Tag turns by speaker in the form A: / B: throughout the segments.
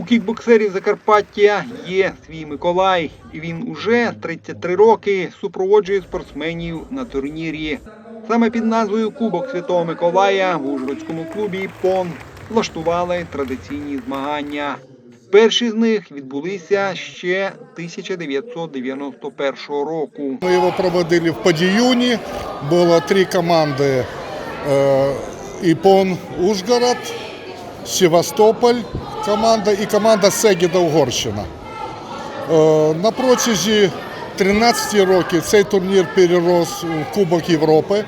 A: У кікбоксерів Закарпаття є свій Миколай, і він уже 33 роки супроводжує спортсменів на турнірі. Саме під назвою Кубок Святого Миколая в Ужгородському клубі ПОН влаштували традиційні змагання. Перші з них відбулися ще 1991 року.
B: Мы его проводили в Подиюне. Было три команды. Э, Ипон Ужгород, Севастополь команда і команда Сегіда Угорщина. Е, На протязі 13 років цей турнір перерос у Кубок Європи,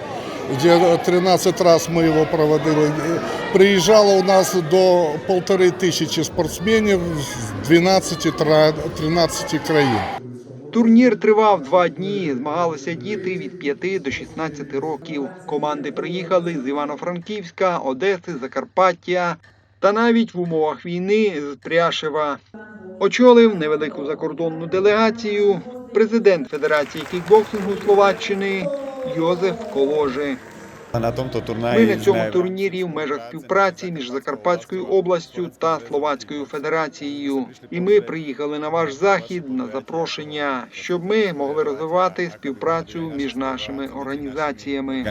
B: де 13 разів ми його проводили. Приїжджало у нас до полтори тисячі спортсменів з 12-13 країн.
A: Турнір тривав два дні. Змагалися діти від 5 до 16 років. Команди приїхали з Івано-Франківська, Одеси, Закарпаття та навіть в умовах війни з Пряшева. Очолив невелику закордонну делегацію президент Федерації кікбоксингу Словаччини Йозеф Коложе.
C: На tomto
A: Ми на цьому турнірі в межах співпраці між Закарпатською областю та Словацькою Федерацією. І ми приїхали на ваш захід на запрошення, щоб ми могли розвивати співпрацю між нашими організаціями.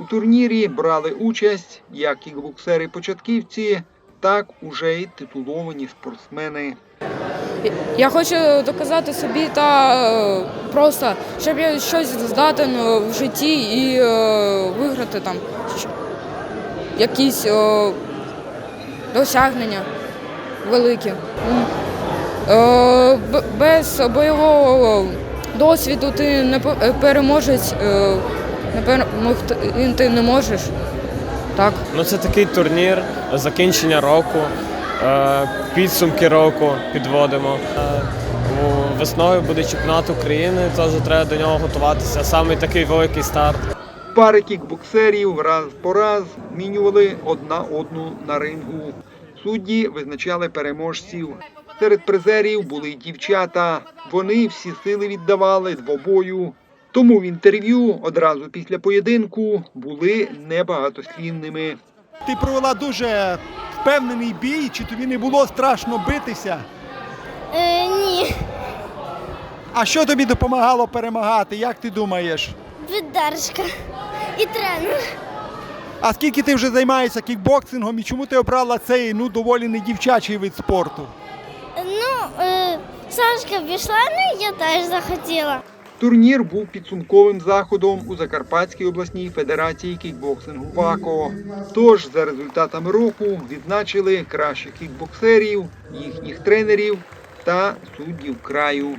A: У турнірі брали участь як кікбоксери-початківці, так уже й титуловані спортсмени.
D: Я хочу доказати собі та е, просто, щоб я щось здатен е, в житті і е, виграти там якісь досягнення великі. Без бойового досвіду ти не переможець, не перемогти ти не можеш. Так.
E: Ну, це такий турнір, закінчення року, е, підсумки року підводимо. Е, Весною буде чемпіонат України, теж треба до нього готуватися. Саме такий великий старт.
A: Пари кікбоксерів раз по раз змінювали одна одну на рингу. Судді визначали переможців. Серед призерів були й дівчата. Вони всі сили віддавали двобою. Тому в інтерв'ю одразу після поєдинку були небагатослівними.
F: Ти провела дуже впевнений бій, чи тобі не було страшно битися?
G: Е, ні,
F: А що тобі допомагало перемагати? Як ти думаєш?
G: піддержка і тренер.
F: А скільки ти вже займаєшся кікбоксингом і чому ти обрала цей ну доволі не дівчачий вид спорту?
G: Ну, е, Сашка пішла, ну я теж захотіла.
A: Турнір був підсумковим заходом у Закарпатській обласній федерації кікбоксингу ВАКО. Тож за результатами року відзначили кращих кікбоксерів, їхніх тренерів та суддів краю.